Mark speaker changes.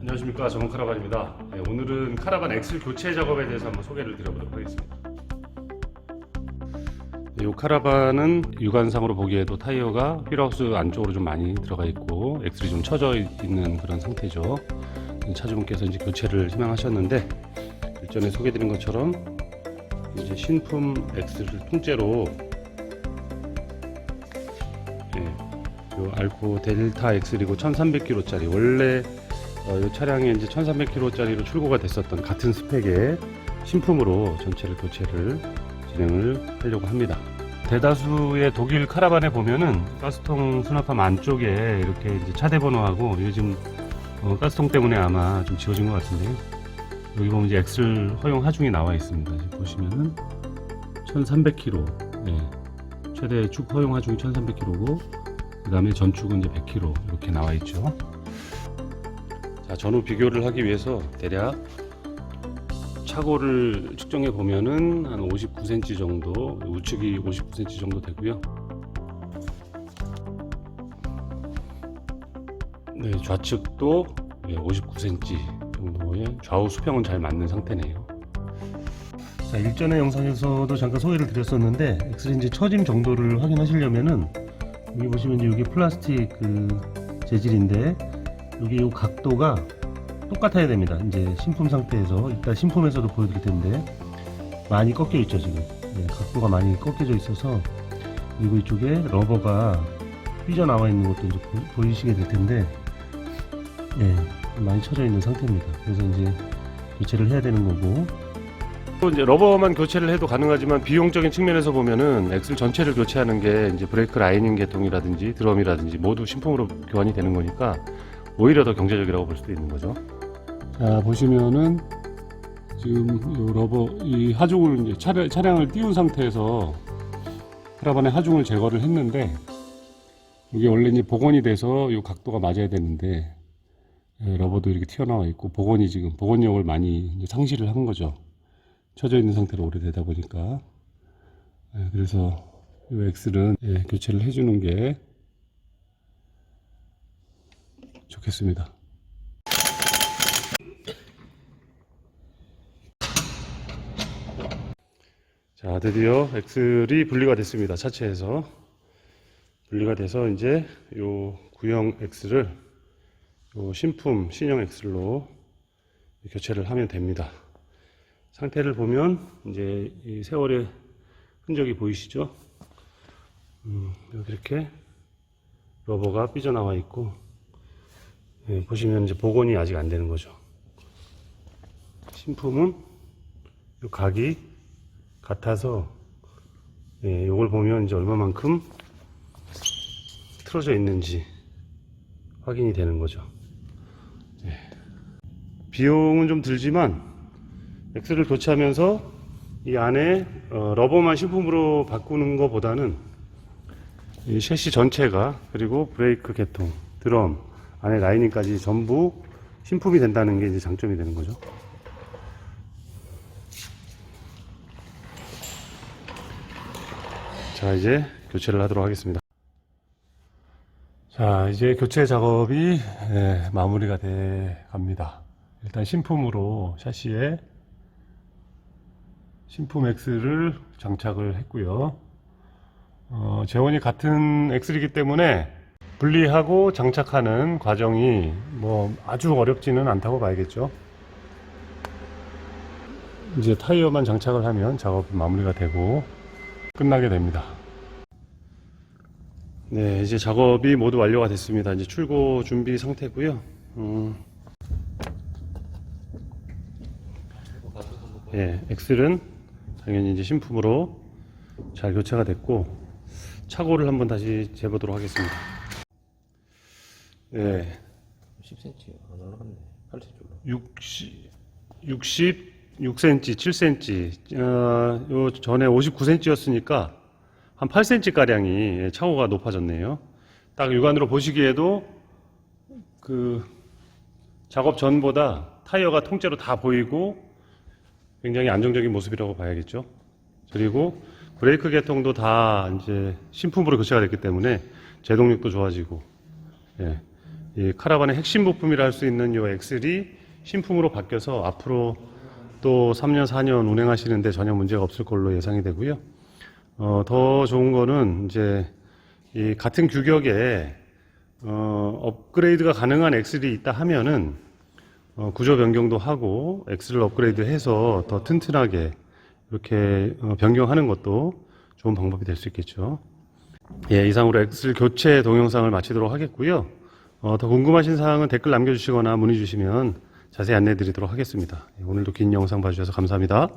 Speaker 1: 안녕하십니까 전문 카라반입니다. 네, 오늘은 카라반 엑셀 교체 작업에 대해서 한번 소개를 드려보도록 하겠습니다. 네, 이 카라반은 육안상으로 보기에도 타이어가 휠하우스 안쪽으로 좀 많이 들어가 있고 엑셀이 좀 처져 있는 그런 상태죠. 차주분께서 이제 교체를 희망하셨는데 일전에 소개드린 것처럼 이제 신품 엑셀을 통째로 예, 요 알코 델타 엑셀이고 1300km짜리 원래 어, 이 차량에 이제 1300km짜리로 출고가 됐었던 같은 스펙의 신품으로 전체를 교체를 진행을 하려고 합니다. 대다수의 독일 카라반에 보면은 가스통 수납함 안쪽에 이렇게 이제 차대 번호하고 요즘 어, 가스통 때문에 아마 좀 지워진 것 같은데요. 여기 보면 이제 엑셀 허용 하중이 나와 있습니다. 보시면은 1300km, 네. 최대 축 허용 하중이 1300km고 그 다음에 전축은 이제 100km 이렇게 나와 있죠. 자, 전후 비교를 하기 위해서 대략 차고를 측정해 보면은 한 59cm 정도, 우측이 59cm 정도 되고요. 네, 좌측도 59cm 정도의 좌우 수평은 잘 맞는 상태네요. 자, 일전의 영상에서도 잠깐 소개를 드렸었는데 이제 처짐 정도를 확인하시려면은 여기 보시면 여기 플라스틱 그 재질인데 여기 이 각도가 똑같아야 됩니다. 이제 신품 상태에서 이따 신품에서도 보여드릴 텐데 많이 꺾여 있죠 지금. 네, 각도가 많이 꺾여져 있어서 그리고 이쪽에 러버가 삐져 나와 있는 것도 이제 보, 이시게될 텐데, 네, 많이 쳐져 있는 상태입니다. 그래서 이제 교체를 해야 되는 거고. 또 이제 러버만 교체를 해도 가능하지만 비용적인 측면에서 보면은 엑셀 전체를 교체하는 게 이제 브레이크 라이닝 계통이라든지 드럼이라든지 모두 신품으로 교환이 되는 거니까 오히려 더 경제적이라고 볼 수도 있는 거죠. 자 보시면은 지금 이 러버 이 하중을 이제 차량, 차량을 띄운 상태에서 카라반의 하중을 제거를 했는데 이게 원래 이제 복원이 돼서 이 각도가 맞아야 되는데 예, 러버도 이렇게 튀어나와 있고 복원이 지금 복원력을 많이 상실을 한 거죠. 쳐져 있는 상태로 오래되다 보니까 예, 그래서 이 엑셀은 예, 교체를 해주는 게 좋겠습니다. 자, 드디어 엑셀이 분리가 됐습니다. 차체에서 분리가 돼서 이제 요 구형 엑셀을 요 신품 신형 엑셀로 교체를 하면 됩니다. 상태를 보면 이제 이 세월의 흔적이 보이시죠? 음, 이렇게 러버가 삐져나와 있고 예, 보시면 이제 복원이 아직 안 되는 거죠. 신품은 이 각이 같아서 예, 이걸 보면 이제 얼마만큼 틀어져 있는지 확인이 되는 거죠. 예. 비용은 좀 들지만 엑셀을 교체하면서 이 안에 어, 러버만 신품으로 바꾸는 것보다는 이 셰시 전체가 그리고 브레이크 계통, 드럼, 안에 라이닝까지 전부 신품이 된다는 게 이제 장점이 되는 거죠. 자, 이제 교체를 하도록 하겠습니다. 자, 이제 교체 작업이 예, 마무리가 돼 갑니다. 일단 신품으로 샤시에 신품 엑스를 장착을 했고요. 어, 재원이 같은 엑셀이기 때문에 분리하고 장착하는 과정이 뭐 아주 어렵지는 않다고 봐야겠죠. 이제 타이어만 장착을 하면 작업이 마무리가 되고 끝나게 됩니다. 네, 이제 작업이 모두 완료가 됐습니다. 이제 출고 준비 상태고요. 음, 예, 엑셀은 당연히 이제 신품으로 잘 교체가 됐고 차고를 한번 다시 재보도록 하겠습니다. 네,
Speaker 2: 10cm 안 올라갔네. 8cm로.
Speaker 1: 60, 66cm, 7cm, 어, 요 전에 59cm였으니까 한 8cm 가량이 차고가 높아졌네요. 딱 육안으로 보시기에도 그 작업 전보다 타이어가 통째로 다 보이고 굉장히 안정적인 모습이라고 봐야겠죠. 그리고 브레이크 계통도 다 이제 신품으로 교체가 됐기 때문에 제동력도 좋아지고, 예. 이 카라반의 핵심 부품이라 할 수 있는 요 엑셀이 신품으로 바뀌어서 앞으로 또 3년, 4년 운행하시는데 전혀 문제가 없을 걸로 예상이 되고요. 어, 더 좋은 거는 이제 이 같은 규격에 어, 업그레이드가 가능한 엑셀이 있다 하면은 어, 구조 변경도 하고 엑셀을 업그레이드해서 더 튼튼하게 이렇게 어, 변경하는 것도 좋은 방법이 될 수 있겠죠. 예, 이상으로 엑셀 교체 동영상을 마치도록 하겠고요. 어, 더 궁금하신 사항은 댓글 남겨주시거나 문의 주시면 자세히 안내 드리도록 하겠습니다. 예, 오늘도 긴 영상 봐주셔서 감사합니다.